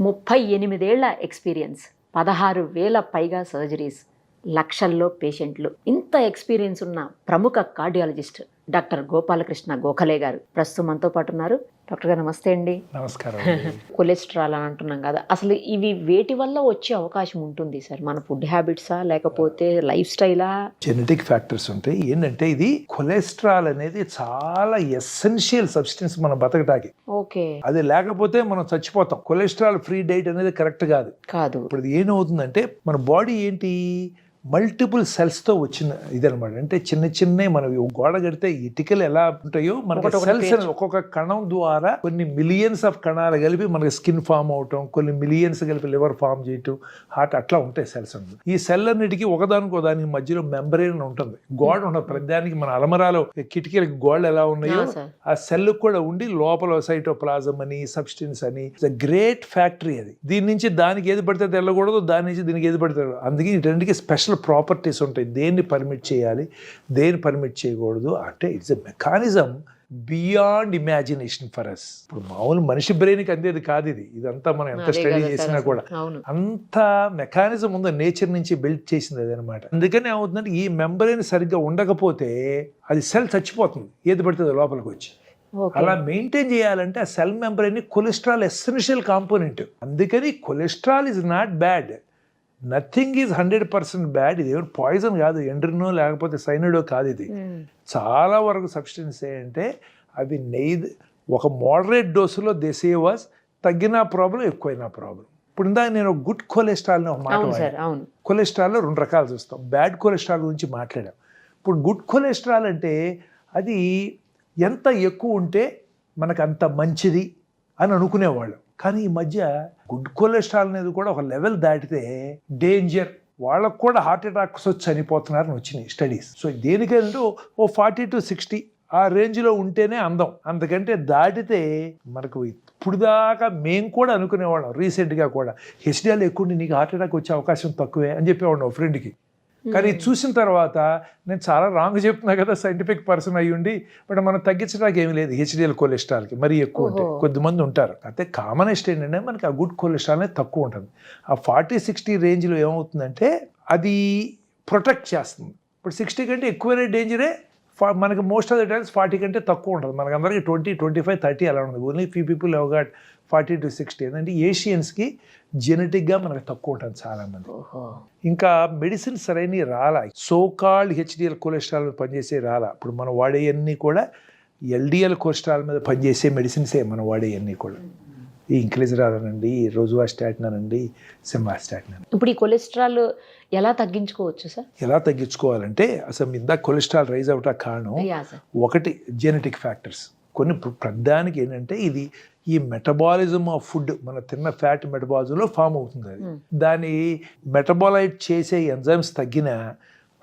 ముప్పై ఎనిమిదేళ్ళ ఎక్స్పీరియన్స్ పదహారు వేల పైగా సర్జరీస్ లక్షల్లో పేషెంట్లు. ఇంత ఎక్స్పీరియన్స్ ఉన్న ప్రముఖ కార్డియాలజిస్ట్ డాక్టర్ గోపాలకృష్ణ గోఖలే గారు ప్రస్తుతం మనతో పాటు ఉన్నారు. డాక్టర్ గారు నమస్తే అండి. నమస్కారం కొలెస్ట్రాల్ అని అంటున్నాం కదా. అసలు ఇవి వేటి వల్ల వచ్చే అవకాశం ఉంటుంది సార్? మన ఫుడ్ హ్యాబిట్సా లేకపోతే లైఫ్ స్టైలా? జెనెటిక్ ఫ్యాక్టర్స్ ఉంటాయి. ఏంటంటే ఇది కొలెస్ట్రాల్ అనేది చాలా ఎసెన్షియల్ సబ్స్టెన్స్ మన బతకటానికి. ఓకే. అది లేకపోతే మనం చచ్చిపోతాం. కొలెస్ట్రాల్ ఫ్రీ డైట్ అనేది కరెక్ట్ కాదు. కాదు. ఇప్పుడు ఏమవుతుందంటే మన బాడీ ఏంటి? మల్టిపుల్ సెల్స్తో వచ్చిన ఇదనమాట అంటే చిన్న చిన్న మనం గోడ కడితే ఇటుకలు ఎలా ఉంటాయో మనకి సెల్స్. ఒక్కొక్క కణం ద్వారా కొన్ని మిలియన్స్ ఆఫ్ కణాలు కలిపి మనకి స్కిన్ ఫామ్ అవటం కొన్ని మిలియన్స్ కలిపి లివర్ ఫామ్ చేయటం హార్ట్ అట్లా ఉంటాయి సెల్స్ అన్నది ఈ సెల్ అన్నిటికీ ఒకదానికి ఒకదానికి మధ్యలో మెంబ్రెయిన్ ఉంటుంది. గోడ ఉండదు ప్రతిదానికి మన అలమరాలో కిటికీలకి గోడలు ఎలా ఉన్నాయో ఆ, సెల్ కూడా ఉండి లోపల సైటోప్లాజం అని సబ్స్టెన్స్ అని గ్రేట్ ఫ్యాక్టరీ అది. దీని నుంచి దానికి ఏది పడితే వెళ్ళకూడదు దాని నుంచి దీనికి ఏది పడితే. అందుకే ఈ రెండుకి స్పెషల్ ప్రాపర్టీస్ ఉంటాయి. దేన్ని పర్మిట్ చేయాలి? దేన్ని పర్మిట్ చేయకూడదు? అంటే it's a mechanism beyond imagination for us ఇప్పుడు మామూలు మనిషి బ్రెయిన్కి అందేది కాదు ఇది. ఇదంతా మనం ఎంత స్టడీ చేసినా అసలు. కూడా. అంత మెకానిజం ఉందో నేచర్ నుంచి బిల్డ్ చేసింది అది అనమాట అందుకని ఏమవుతుందంటే ఈ మెంబ్రెయిన్ సరిగ్గా ఉండకపోతే అది సెల్ చచ్చిపోతుంది. ఏది పడుతుంది లోపలికి వచ్చి. అలా మెయింటైన్ చేయాలంటే ఆ cell membrane cholesterol essential component అందుకని cholesterol is not bad nothing is hundred percent bad ఇది ఏమైనా పాయిజన్ కాదు. ఎండ్రినో లేకపోతే సైనడో కాదు ఇది. మ్మ్. చాలా వరకు సబ్స్టెన్స్ ఏంటంటే అవి నెయ్యి ఒక మోడరేట్ డోసులో దే తగ్గిన ప్రాబ్లం ఎక్కువైనా ప్రాబ్లం ఇప్పుడు ఇందాక నేను గుడ్ కొలెస్ట్రాల్ అని ఒక మాట కొలెస్ట్రాల్లో రెండు రకాలు చూస్తాం. బ్యాడ్ కొలెస్ట్రాల్ గురించి మాట్లాడాం. ఇప్పుడు గుడ్ కొలెస్ట్రాల్ అంటే అది ఎంత ఎక్కువ ఉంటే మనకు అంత మంచిది అని అనుకునేవాళ్ళు. కానీ ఈ మధ్య గుడ్ కొలెస్ట్రాల్ అనేది కూడా ఒక లెవెల్ దాటితే డేంజర్. వాళ్ళకు కూడా హార్ట్ అటాక్స్ వచ్చి చనిపోతున్నారని వచ్చినాయి స్టడీస్. సో దేనికంటూ ఓ ఫార్టీ టు సిక్స్టీ ఆ రేంజ్లో ఉంటేనే అందం. అంతకంటే దాటితే మనకు ఇప్పుడు దాకా మేము కూడా అనుకునేవాళ్ళం రీసెంట్గా కూడా. హెచ్డిఎల్ ఎక్కువ నీకు హార్ట్ అటాక్ వచ్చే అవకాశం తక్కువే అని చెప్పేవాడు ఫ్రెండ్కి. కానీ ఇది చూసిన తర్వాత నేను చాలా రాంగ్ చెప్తున్నా కదా సైంటిఫిక్ పర్సన్ అయ్యి ఉండి బట్ మనం తగ్గించడానికి ఏమీ లేదు. హెచ్డిఎల్ కొలెస్ట్రాల్కి మరీ ఎక్కువ ఉంటే ఓహో. కొద్దిమంది ఉంటారు. అయితే కామనెస్ట్ ఏంటంటే మనకి ఆ గుడ్ కొలెస్ట్రాల్ అనేది తక్కువ ఉంటుంది. ఆ ఫార్టీ సిక్స్టీ రేంజ్లో ఏమవుతుందంటే అది ప్రొటెక్ట్ చేస్తుంది. ఇప్పుడు సిక్స్టీ కంటే ఎక్కువనే డేంజరే ఫా మనకి most of the times forty కంటే తక్కువ ఉంటుంది. మనకి అందరికీ ట్వంటీ ట్వంటీ ఫైవ్ థర్టీ అలా ఉంటుంది. Only few people have got forty to sixty. ఏంటంటే ఏషియన్స్కి జెనెటిక్గా మనకి తక్కువ ఉంటుంది చాలామంది. ఓహో. ఇంకా మెడిసిన్ సరైన రాలా. సో కాల్డ్ హెచ్డిఎల్ కొలెస్ట్రాల్ మీద పనిచేసే రాలా. ఇప్పుడు మనం వాడేవన్నీ కూడా ఎల్డిఎల్ కొలెస్ట్రాల్ మీద పనిచేసే మెడిసిన్సే మనం వాడేవన్నీ కూడా. ఈ ఇంక్లిజరాల్ అనండి రోజువాస్టాటిన్ అనండి సిమాస్టాటిన్ అని ఇప్పుడు ఈ కొలెస్ట్రాల్ ఎలా తగ్గించుకోవచ్చు సార్? ఎలా తగ్గించుకోవాలంటే అసలు ఇందాక కొలెస్ట్రాల్ రైజ్ అవటా కారణం ఒకటి జెనెటిక్ ఫ్యాక్టర్స్ కొన్ని ప్ర- ప్రధానికి ఏంటంటే ఇది ఈ మెటబాలిజం ఆఫ్ ఫుడ్ మన తిన్న ఫ్యాట్ మెటబాలిజంలో ఫామ్ అవుతుంది అది. దాని మెటబాలైట్ చేసే ఎంజైమ్స్ తగ్గినా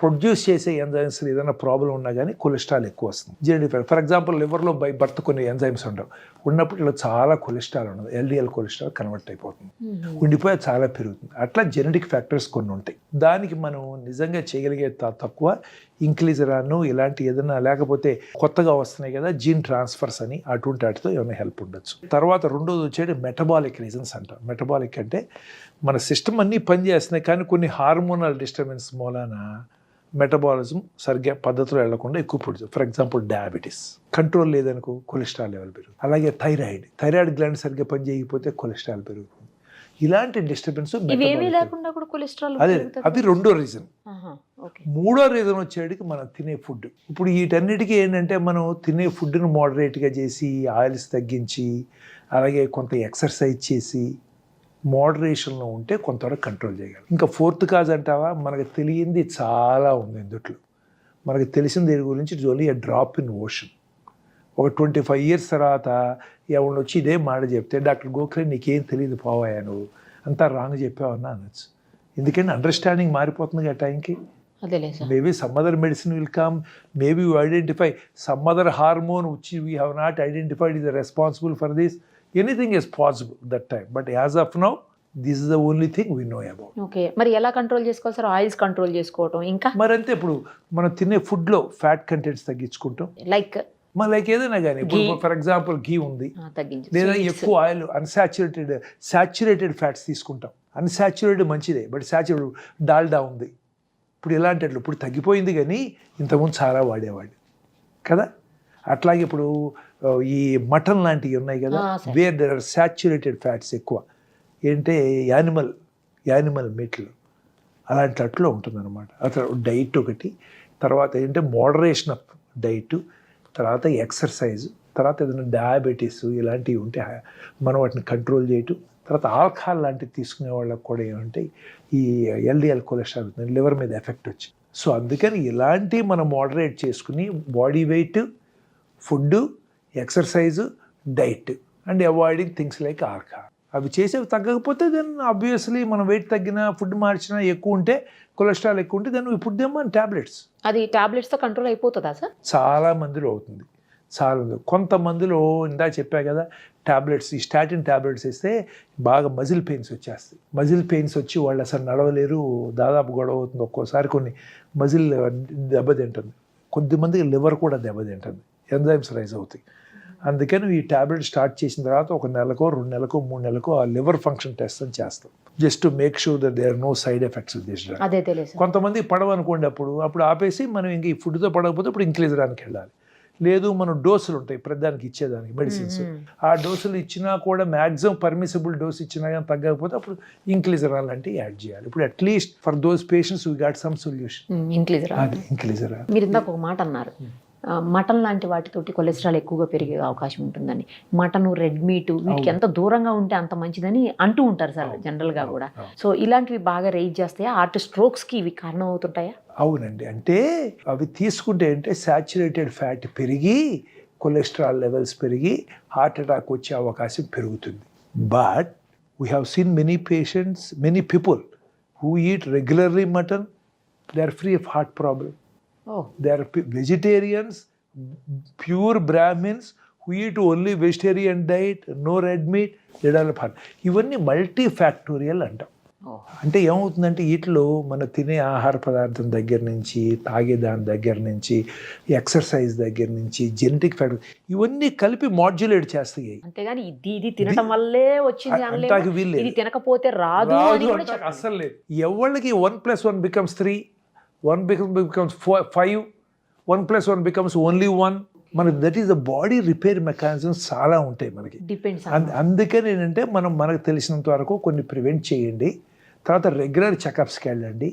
ప్రొడ్యూస్ చేసే ఎంజైమ్స్ ఏదైనా ప్రాబ్లం ఉన్నా కానీ కొలెస్ట్రాల్ ఎక్కువ వస్తుంది. జెనెటిక్ ఫర్ ఎగ్జాంపుల్ లివర్లో బై బర్త్ కొన్ని ఎంజైమ్స్ ఉండవు. ఉన్నప్పుడు ఇలా చాలా కొలెస్ట్రాల్ ఉండదు. ఎల్డిఎల్ కొలెస్ట్రాల్ కన్వర్ట్ అయిపోతుంది. ఉండిపోయి చాలా పెరుగుతుంది. అట్లా జెనెటిక్ ఫ్యాక్టర్స్ కొన్ని ఉంటాయి. దానికి మనం నిజంగా చేయగలిగే తక్కువ ఇంక్లీజరాను ఇలాంటి ఏదైనా లేకపోతే కొత్తగా వస్తున్నాయి కదా జీన్ ట్రాన్స్ఫర్స్ అని అటువంటి వాటితో ఏమైనా హెల్ప్ ఉండొచ్చు. తర్వాత రెండోది వచ్చేది మెటబాలిక్ రీజన్స్ అంటాం. మెటబాలిక్ అంటే మన సిస్టమ్ అన్నీ పనిచేస్తున్నాయి కానీ కొన్ని హార్మోనల్ డిస్టర్బెన్స్ మూలాన మెటబాలిజం సరిగ్గా పద్ధతిలో వెళ్ళకుండా ఎక్కువ పుడుతుంది. For example diabetes. కంట్రోల్ లేదనుకో కొలెస్ట్రాల్ లెవెల్ పెరుగుతుంది. అలాగే థైరాయిడ్. థైరాయిడ్ గ్లాండ్ సరిగ్గా పని చేయకపోతే కొలెస్ట్రాల్ పెరుగుతుంది. ఇలాంటి డిస్టర్బెన్స్ అదే అది రెండో రీజన్ మూడో రీజన్ వచ్చేటికి మనం తినే ఫుడ్ ఇప్పుడు వీటన్నిటికీ ఏంటంటే మనం తినే ఫుడ్ని మోడరేట్గా చేసి ఆయిల్స్ తగ్గించి అలాగే కొంత ఎక్సర్సైజ్ చేసి మోడరేషన్లో ఉంటే కొంతవరకు కంట్రోల్ చేయగలం ఇంకా ఫోర్త్ కాజ్ అంటావా? మనకు తెలియంది చాలా ఉంది ఇందుట్లో. మనకు తెలిసిన దీని గురించి only a drop in ocean ఒక ట్వంటీ ఫైవ్ ఇయర్స్ తర్వాత ఎవరిని వచ్చి ఇదే మాట చెప్తే డాక్టర్ గోఖలే నీకేం తెలియదు పోవాయా నువ్వు? అంతా రాంగ్ చెప్పావన్న అనొచ్చు. ఎందుకంటే అండర్స్టాండింగ్ మారిపోతుంది ఆ టైంకి. Maybe some other medicine will come maybe you identify some other hormone వచ్చి we have not identified is responsible for this anything is possible that time but as of now this the only thing we know about okay. మరి ఎలా control చేసుకోవాలి sir? Oils control చేసుకోవటం ఇంకా? మరి అంతే ఇప్పుడు మనం తినే ఫుడ్లో ఫ్యాట్ కంటెంట్స్ తగ్గించుకుంటాం. లైక్ మన లైక్ ఏదైనా కానీ ఇప్పుడు. ఫర్ ఎగ్జాంపుల్ గీ ఉంది. లేదా. ఎక్కువ ఆయిల్ అన్సాచురేటెడ్ సాచురేటెడ్ ఫ్యాట్స్ తీసుకుంటాం. అన్సాచురేటెడ్ మంచిదే బట్ సాచురేటెడ్ డాల్డా ఉంది. ఇప్పుడు ఇలాంటి ఇప్పుడు తగ్గిపోయింది కానీ ఇంతకుముందు చాలా వాడేవాడు కదా? అట్లాగే ఇప్పుడు ఈ మటన్ లాంటివి ఉన్నాయి కదా. Where there are saturated fats ఎక్కువ. ఏంటంటే యానిమల్ యానిమల్ మీట్లు అలాంటి అట్లో ఉంటుందన్నమాట. అసలు డైట్ ఒకటి. తర్వాత ఏంటంటే మోడరేషన్ ఆఫ్ డైట్ తర్వాత ఎక్సర్సైజ్ తర్వాత ఏదైనా డయాబెటీస్ ఇలాంటివి ఉంటే మనం వాటిని కంట్రోల్ చేయటం తర్వాత ఆల్కహాల్ లాంటివి తీసుకునే వాళ్ళకి కూడా ఏమంటే ఈ ఎల్డిఎల్ కొలెస్ట్రాల్ లివర్ మీద ఎఫెక్ట్ వచ్చి సో అందుకని ఇలాంటివి మనం మోడరేట్ చేసుకుని body weight food exercise diet and avoiding things like alcohol. అవి చేసేవి తగ్గకపోతే దెన్ ఆబ్వియస్లీ మనం వెయిట్ తగ్గిన ఫుడ్ మార్చినా ఎక్కువ ఉంటే కొలెస్ట్రాల్ ఎక్కువ ఉంటే దెన్ ఇప్పుడు దెమ్మని ట్యాబ్లెట్స్ అది టాబ్లెట్స్తో కంట్రోల్ అయిపోతుందా సార్? చాలా మందిలో అవుతుంది. చాలా మంది. కొంతమందిలో ఇందా చెప్పా కదా టాబ్లెట్స్ ఈ స్టాటిన్ టాబ్లెట్స్ ఇస్తే బాగా మజిల్ పెయిన్స్ వచ్చేస్తాయి. మజిల్ పెయిన్స్ వచ్చి వాళ్ళు అసలు నడవలేరు. దాదాపు గొడవ అవుతుంది ఒక్కోసారి కొన్ని. మజిల్ దెబ్బతింటుంది. కొద్దిమందికి లివర్ కూడా దెబ్బతింటుంది. ఎంజైమ్స్ రైజ్ అవుతాయి. అందుకని ఈ టాబ్లెట్ స్టార్ట్ చేసిన తర్వాత ఒక నెలకో రెండు నెలకో మూడు నెలకో ఆ లివర్ ఫంక్షన్ టెస్ట్ అని చేస్తాం. Just to make sure that there no side effects sir కొంతమంది పడవ అనుకోండి అప్పుడు అప్పుడు ఆపేసి మనం ఇంక ఈ ఫుడ్తో పడకపోతే ఇప్పుడు ఇంక్లీజరానికి వెళ్ళాలి. లేదు మనం డోసులు ఉంటాయి ప్రతిదానికి ఇచ్చేదానికి మెడిసిన్స్. ఆ డోసులు ఇచ్చినా కూడా మ్యాక్సిమం పర్మిసిబుల్ డోస్ ఇచ్చినా కానీ తగ్గకపోతే అప్పుడు ఇంక్లీజరాల్ అంటే యాడ్ చేయాలి. ఇప్పుడు at least for those patients we got some solution ఇంక్లీజర్ అది ఇంక్లీజరాల్ మీరు ఇందాక ఒక మాట అన్నారు. మటన్ లాంటి వాటితోటి కొలెస్ట్రాల్ ఎక్కువగా పెరిగే అవకాశం ఉంటుందని. మటన్ రెడ్ మీట్ వీటికి ఎంత దూరంగా ఉంటే అంత మంచిదని అంటూ ఉంటారు సార్ జనరల్గా కూడా. సో ఇలాంటివి బాగా రేజ్ చేస్తాయా హార్ట్ స్ట్రోక్స్కి ఇవి కారణం అవుతుంటాయా? అవునండి. అంటే అవి తీసుకుంటే అంటే సాచురేటెడ్ ఫ్యాట్ పెరిగి కొలెస్ట్రాల్ లెవెల్స్ పెరిగి హార్ట్ అటాక్ వచ్చే అవకాశం పెరుగుతుంది. But we have seen many patients many people who eat regularly mutton they are free of heart problem they are vegetarians pure Brahmins who eat only vegetarian diet no red meat develop heart ఇవన్నీ multi factorial అంటాం. ఓ అంటే ఏమవుతుందంటే వీటిలో మన తినే ఆహార పదార్థం దగ్గర నుంచి తాగే దాని దగ్గర నుంచి ఎక్సర్సైజ్ దగ్గర నుంచి జెనెటిక్ ఫ్యాక్టర్ ఇవన్నీ కలిపి మాడ్యులేట్ చేస్తాయి. అంతేగాని ఇది ఇది తినటం వల్లే వచ్చింది తినకపోతే రాదు. అస్సలు లేదు. ఎవరికి one plus one becomes three one become becomes five one plus one becomes only one మన that is the body repair mechanisms చాలా ఉంటాయి మనకి. అందుకని ఏంటంటే మనం మనకు తెలిసినంత వరకు కొన్ని ప్రివెంట్ చేయండి. తర్వాత రెగ్యులర్ చెకప్స్కి వెళ్ళండి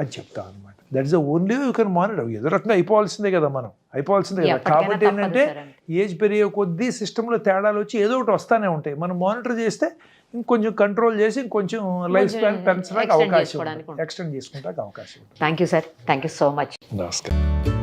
అని చెప్తాం అనమాట that is the only you can monitor ఏదో రకంగా అయిపోవాల్సిందే కదా మనం. అయిపోవాల్సిందే కదా. కాబట్టి ఏంటంటే. ఏజ్ పెరిగే కొద్దీ సిస్టంలో తేడాలు వచ్చి ఏదో ఒకటి వస్తానే ఉంటాయి. మనం మానిటర్ చేస్తే ఇంకొంచెం కంట్రోల్ చేసి ఇంకొంచెం లైఫ్ స్పాన్ పెంచడానికి అవకాశం చేసుకోవడానికి ఉంటుంది. ఎక్స్టెండ్ చేసుకుంటానికి అవకాశం ఉంటుంది thank you sir thank you so much నమస్కారం